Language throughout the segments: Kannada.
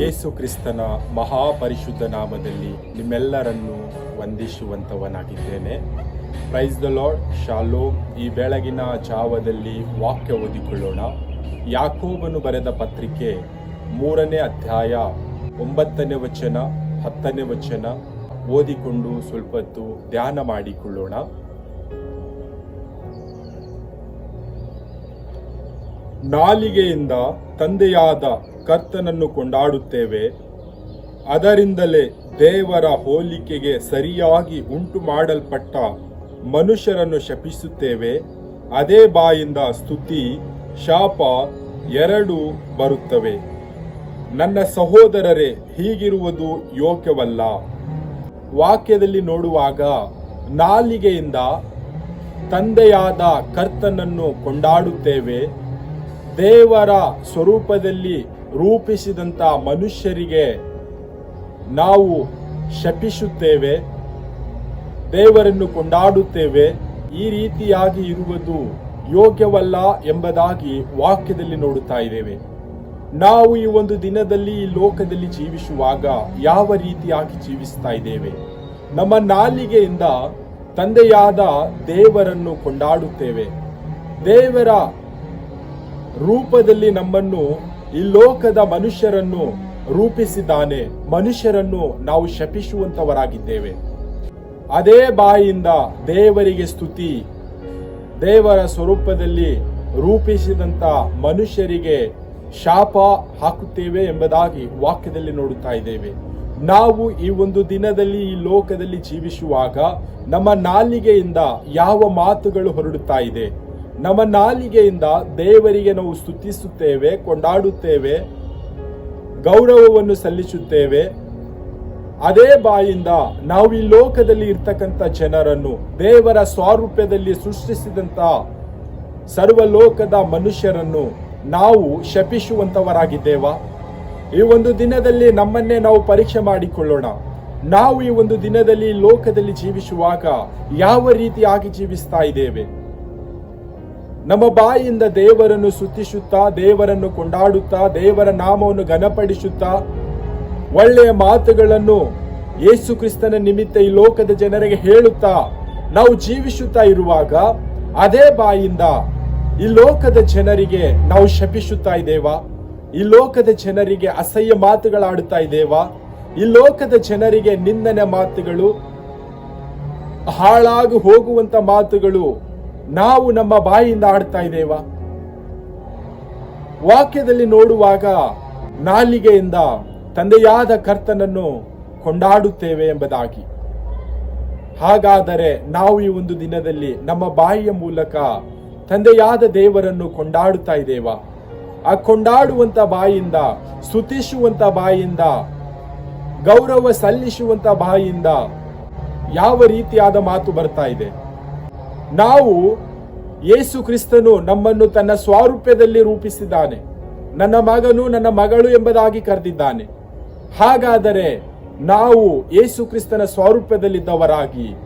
ಯೇಸು ಕ್ರಿಸ್ತನ ಮಹಾಪರಿಶುದ್ಧ ನಾಮದಲ್ಲಿ ನಿಮ್ಮೆಲ್ಲರನ್ನು ವಂದಿಸುವಂತವನಾಗಿದ್ದೇನೆ ಪ್ರೈಸ್ ದ ಲಾರ್ಡ್ ಶಾಲೋ ಈ ಬೆಳಗಿನ ಜಾವದಲ್ಲಿ ವಾಕ್ಯ ಓದಿಕೊಳ್ಳೋಣ. ಯಾಕೋಬನು ಬರೆದ ಪತ್ರಿಕೆ ಮೂರನೇ ಅಧ್ಯಾಯ ಒಂಬತ್ತನೇ ವಚನ, ಹತ್ತನೇ ವಚನ ಓದಿಕೊಂಡು ಸ್ವಲ್ಪ ಹೊತ್ತು ಧ್ಯಾನ ಮಾಡಿಕೊಳ್ಳೋಣ. ನಾಲಿಗೆಯಿಂದ ತಂದೆಯಾದ ಕರ್ತನನ್ನು ಕೊಂಡಾಡುತ್ತೇವೆ. ಅದರಿಂದಲೇ ದೇವರ ಹೋಲಿಕೆಗೆ ಸರಿಯಾಗಿ ಉಂಟು ಮಾಡಲ್ಪಟ್ಟ ಮನುಷ್ಯರನ್ನು ಶಪಿಸುತ್ತೇವೆ. ಅದೇ ಬಾಯಿಂದ ಸ್ತುತಿ, ಶಾಪ ಎರಡೂ ಬರುತ್ತವೆ. ನನ್ನ ಸಹೋದರರೇ, ಹೀಗಿರುವುದು ಯೋಗ್ಯವಲ್ಲ. ವಾಕ್ಯದಲ್ಲಿ ನೋಡುವಾಗ, ನಾಲಿಗೆಯಿಂದ ತಂದೆಯಾದ ಕರ್ತನನ್ನು ಕೊಂಡಾಡುತ್ತೇವೆ. ದೇವರ ಸ್ವರೂಪದಲ್ಲಿ ರೂಪಿಸಿದಂಥ ಮನುಷ್ಯರಿಗೆ ನಾವು ಶಪಿಸುತ್ತೇವೆ, ದೇವರನ್ನು ಕೊಂಡಾಡುತ್ತೇವೆ. ಈ ರೀತಿಯಾಗಿ ಇರುವುದು ಯೋಗ್ಯವಲ್ಲ ಎಂಬುದಾಗಿ ವಾಕ್ಯದಲ್ಲಿ ನೋಡುತ್ತಾ ಇದ್ದೇವೆ. ನಾವು ಈ ಒಂದು ದಿನದಲ್ಲಿ ಈ ಲೋಕದಲ್ಲಿ ಜೀವಿಸುವಾಗ ಯಾವ ರೀತಿಯಾಗಿ ಜೀವಿಸ್ತಾ ಇದ್ದೇವೆ? ನಮ್ಮ ನಾಲಿಗೆಯಿಂದ ತಂದೆಯಾದ ದೇವರನ್ನು ಕೊಂಡಾಡುತ್ತೇವೆ. ದೇವರ ರೂಪದಲ್ಲಿ ನಮ್ಮನ್ನು ಈ ಲೋಕದ ಮನುಷ್ಯರನ್ನು ರೂಪಿಸಿದ್ದಾನೆ. ಮನುಷ್ಯರನ್ನು ನಾವು ಶಪಿಸುವಂತವರಾಗಿದ್ದೇವೆ. ಅದೇ ಬಾಯಿಯಿಂದ ದೇವರಿಗೆ ಸ್ತುತಿ. ದೇವರ ಸ್ವರೂಪದಲ್ಲಿ ರೂಪಿಸಿದಂತ ಮನುಷ್ಯರಿಗೆ ಶಾಪ ಹಾಕುತ್ತೇವೆ ಎಂಬುದಾಗಿ ವಾಕ್ಯದಲ್ಲಿ ನೋಡುತ್ತಾ ಇದ್ದೇವೆ. ನಾವು ಈ ಒಂದು ದಿನದಲ್ಲಿ ಈ ಲೋಕದಲ್ಲಿ ಜೀವಿಸುವಾಗ ನಮ್ಮ ನಾಲಿಗೆಯಿಂದ ಯಾವ ಮಾತುಗಳು ಹೊರಡುತ್ತಾ ಇದೆ. ನಮ್ಮ ನಾಲಿಗೆಯಿಂದ ದೇವರಿಗೆ ನಾವು ಸ್ತುತಿಸುತ್ತೇವೆ, ಕೊಂಡಾಡುತ್ತೇವೆ, ಗೌರವವನ್ನು ಸಲ್ಲಿಸುತ್ತೇವೆ. ಅದೇ ಬಾಯಿಂದ ನಾವು ಈ ಲೋಕದಲ್ಲಿ ಇರ್ತಕ್ಕಂಥ ಜನರನ್ನು, ದೇವರ ಸ್ವಾರೂಪ್ಯದಲ್ಲಿ ಸೃಷ್ಟಿಸಿದಂತ ಸರ್ವಲೋಕದ ಮನುಷ್ಯರನ್ನು ನಾವು ಶಪಿಸುವಂತವರಾಗಿದ್ದೇವಾ ಈ ಒಂದು ದಿನದಲ್ಲಿ ನಮ್ಮನ್ನೇ ನಾವು ಪರೀಕ್ಷೆ ಮಾಡಿಕೊಳ್ಳೋಣ. ನಾವು ಈ ಒಂದು ದಿನದಲ್ಲಿ ಲೋಕದಲ್ಲಿ ಜೀವಿಸುವಾಗ ಯಾವ ರೀತಿಯಾಗಿ ಜೀವಿಸ್ತಾ ಇದ್ದೇವೆ? ನಮ್ಮ ಬಾಯಿಯಿಂದ ದೇವರನ್ನು ಸ್ತುತಿಸುತ್ತಾ, ದೇವರನ್ನು ಕೊಂಡಾಡುತ್ತಾ, ದೇವರ ನಾಮವನ್ನು ಘನಪಡಿಸುತ್ತಾ, ಒಳ್ಳೆಯ ಮಾತುಗಳನ್ನು ಯೇಸು ಕ್ರಿಸ್ತನ ನಿಮಿತ್ತ ಈ ಲೋಕದ ಜನರಿಗೆ ಹೇಳುತ್ತಾ ನಾವು ಜೀವಿಸುತ್ತಾ ಇರುವಾಗ ಅದೇ ಬಾಯಿಂದ ಈ ಲೋಕದ ಜನರಿಗೆ ನಾವು ಶಪಿಸುತ್ತಾ ಇದ್ದೇವಾ. ಈ ಲೋಕದ ಜನರಿಗೆ ಅಸಹ್ಯ ಮಾತುಗಳಾಡುತ್ತಾ ಇದ್ದೇವಾ. ಈ ಲೋಕದ ಜನರಿಗೆ ನಿಂದನೆ ಮಾತುಗಳು, ಹಾಳಾಗಿ ಹೋಗುವಂತ ಮಾತುಗಳು ನಾವು ನಮ್ಮ ಬಾಯಿಯಿಂದ ಆಡ್ತಾ ಇದ್ದೇವಾ? ವಾಕ್ಯದಲ್ಲಿ ನೋಡುವಾಗ ನಾಲಿಗೆಯಿಂದ ತಂದೆಯಾದ ಕರ್ತನನ್ನು ಕೊಂಡಾಡುತ್ತೇವೆ ಎಂಬುದಾಗಿ. ಹಾಗಾದರೆ ನಾವು ಈ ಒಂದು ದಿನದಲ್ಲಿ ನಮ್ಮ ಬಾಯಿಯ ಮೂಲಕ ತಂದೆಯಾದ ದೇವರನ್ನು ಕೊಂಡಾಡುತ್ತಾ ಇದ್ದೇವಾ? ಆ ಕೊಂಡಾಡುವಂತ ಬಾಯಿಯಿಂದ ಸ್ತುತಿಸುವಂತ ಬಾಯಿಯಿಂದ ಗೌರವ ಸಲ್ಲಿಸುವಂತ ಬಾಯಿಯಿಂದ ಯಾವ ರೀತಿಯಾದ ಮಾತು ಬರ್ತಾ ಇದೆ? ನಾವು ಯೇಸು ಕ್ರಿಸ್ತನು ನಮ್ಮನ್ನು ತನ್ನ ಸ್ವಾರೂಪ್ಯದಲ್ಲಿ ರೂಪಿಸಿದ್ದಾನೆ. ನನ್ನ ಮಗನು ನನ್ನ ಮಗಳು ಎಂಬುದಾಗಿ ಕರೆದಿದ್ದಾನೆ. ಹಾಗಾದರೆ ನಾವು ಯೇಸು ಕ್ರಿಸ್ತನ ಸ್ವಾರೂಪ್ಯದಲ್ಲಿದ್ದವರಾಗಿ,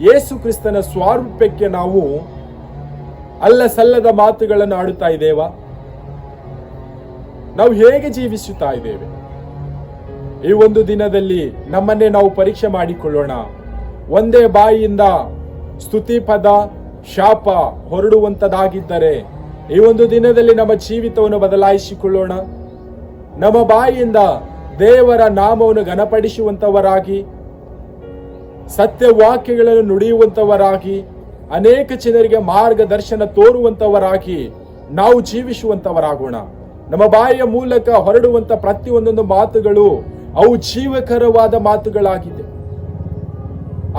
ಯೇಸು ಕ್ರಿಸ್ತನ ಸ್ವಾರೂಪ್ಯಕ್ಕೆ ನಾವು ಅಲ್ಲ ಸಲ್ಲದ ಮಾತುಗಳನ್ನು ಆಡುತ್ತಾ ಇದ್ದೇವಾ? ನಾವು ಹೇಗೆ ಜೀವಿಸುತ್ತಾ ಇದ್ದೇವೆ? ಈ ಒಂದು ದಿನದಲ್ಲಿ ನಮ್ಮನ್ನೇ ನಾವು ಪರೀಕ್ಷೆ ಮಾಡಿಕೊಳ್ಳೋಣ. ಒಂದೇ ಬಾಯಿಯಿಂದ ಸ್ತುತಿ ಪದ ಶಾಪ ಹೊರಡುವಂತದಾಗಿದ್ದರೆ ಈ ಒಂದು ದಿನದಲ್ಲಿ ನಮ್ಮ ಜೀವಿತವನ್ನು ಬದಲಾಯಿಸಿಕೊಳ್ಳೋಣ. ನಮ್ಮ ಬಾಯಿಯಿಂದ ದೇವರ ನಾಮವನ್ನು ಸತ್ಯ ವಾಕ್ಯಗಳನ್ನು ನುಡಿಯುವಂತವರಾಗಿ, ಅನೇಕ ಜನರಿಗೆ ಮಾರ್ಗದರ್ಶನ ತೋರುವಂತವರಾಗಿ ನಾವು ಜೀವಿಸುವಂತವರಾಗೋಣ. ನಮ್ಮ ಬಾಯಿಯ ಮೂಲಕ ಹೊರಡುವಂತ ಪ್ರತಿಯೊಂದೊಂದು ಮಾತುಗಳು ಅವು ಜೀವಕರವಾದ ಮಾತುಗಳಾಗಿದೆ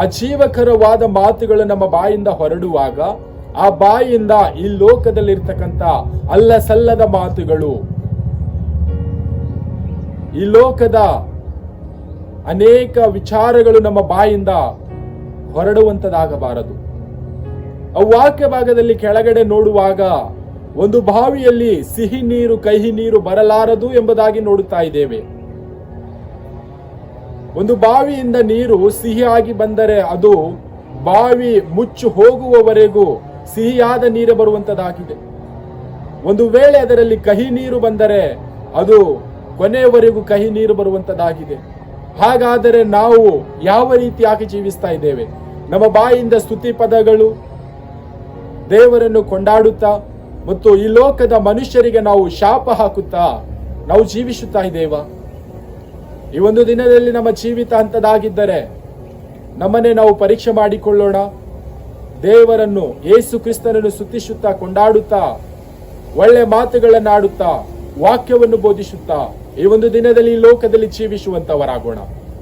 ಅಜೀವಕರವಾದ ಮಾತುಗಳು ನಮ್ಮ ಬಾಯಿಂದ ಹೊರಡುವಾಗ ಆ ಬಾಯಿಂದ ಈ ಲೋಕದಲ್ಲಿರ್ತಕ್ಕಂಥ ಅಲ್ಲ ಸಲ್ಲದ ಮಾತುಗಳು. ಈ ಲೋಕದ ಅನೇಕ ವಿಚಾರಗಳು ನಮ್ಮ ಬಾಯಿಂದ ಹೊರಡುವಂತದಾಗಬಾರದು ವಾಕ್ಯ ಭಾಗದಲ್ಲಿ ಕೆಳಗಡೆ ನೋಡುವಾಗ ಒಂದು ಬಾವಿಯಲ್ಲಿ ಸಿಹಿ ನೀರು, ಕಹಿ ನೀರು ಬರಲಾರದು ಎಂಬುದಾಗಿ ನೋಡುತ್ತಾ ಇದ್ದೇವೆ. ಒಂದು ಬಾವಿಯಿಂದ ನೀರು ಸಿಹಿಯಾಗಿ ಬಂದರೆ ಅದು ಬಾವಿ ಮುಚ್ಚು ಹೋಗುವವರೆಗೂ ಸಿಹಿಯಾದ ನೀರು ಬರುವಂತದಾಗಿದೆ ಒಂದು ವೇಳೆ ಅದರಲ್ಲಿ ಕಹಿ ನೀರು ಬಂದರೆ ಅದು ಕೊನೆಯವರೆಗೂ ಕಹಿ ನೀರು ಬರುವಂತದಾಗಿದೆ ಹಾಗಾದರೆ ನಾವು ಯಾವ ರೀತಿಯಾಗಿ ಜೀವಿಸ್ತಾ ಇದ್ದೇವೆ? ನಮ್ಮ ಬಾಯಿಂದ ಸ್ತುತಿ ಪದಗಳು ದೇವರನ್ನು ಕೊಂಡಾಡುತ್ತಾ ಮತ್ತು ಈ ಲೋಕದ ಮನುಷ್ಯರಿಗೆ ನಾವು ಶಾಪ ಹಾಕುತ್ತಾ ನಾವು ಜೀವಿಸುತ್ತಾ ಇದ್ದೇವಾ? ಈ ಒಂದು ದಿನದಲ್ಲಿ ನಮ್ಮ ಜೀವಿತ ಅಂತದಾಗಿದ್ದರೆ ನಮ್ಮನ್ನೇ ನಾವು ಪರೀಕ್ಷೆ ಮಾಡಿಕೊಳ್ಳೋಣ. ದೇವರನ್ನು, ಯೇಸು ಕ್ರಿಸ್ತನನ್ನು ಸುತ್ತಿಸುತ್ತಾ, ಕೊಂಡಾಡುತ್ತಾ, ಒಳ್ಳೆ ಮಾತುಗಳನ್ನಾಡುತ್ತಾ, ವಾಕ್ಯವನ್ನು ಬೋಧಿಸುತ್ತಾ ಈ ಒಂದು ದಿನದಲ್ಲಿ ಲೋಕದಲ್ಲಿ ಜೀವಿಸುವಂತವರಾಗೋಣ.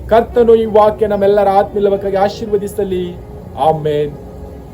ಕರ್ತನು ಈ ವಾಕ್ಯ ನಮ್ಮೆಲ್ಲರ ಆತ್ಮೀಲವಕ್ಕಾಗಿ ಆಶೀರ್ವದಿಸಲಿ. ಆಮೇನ್.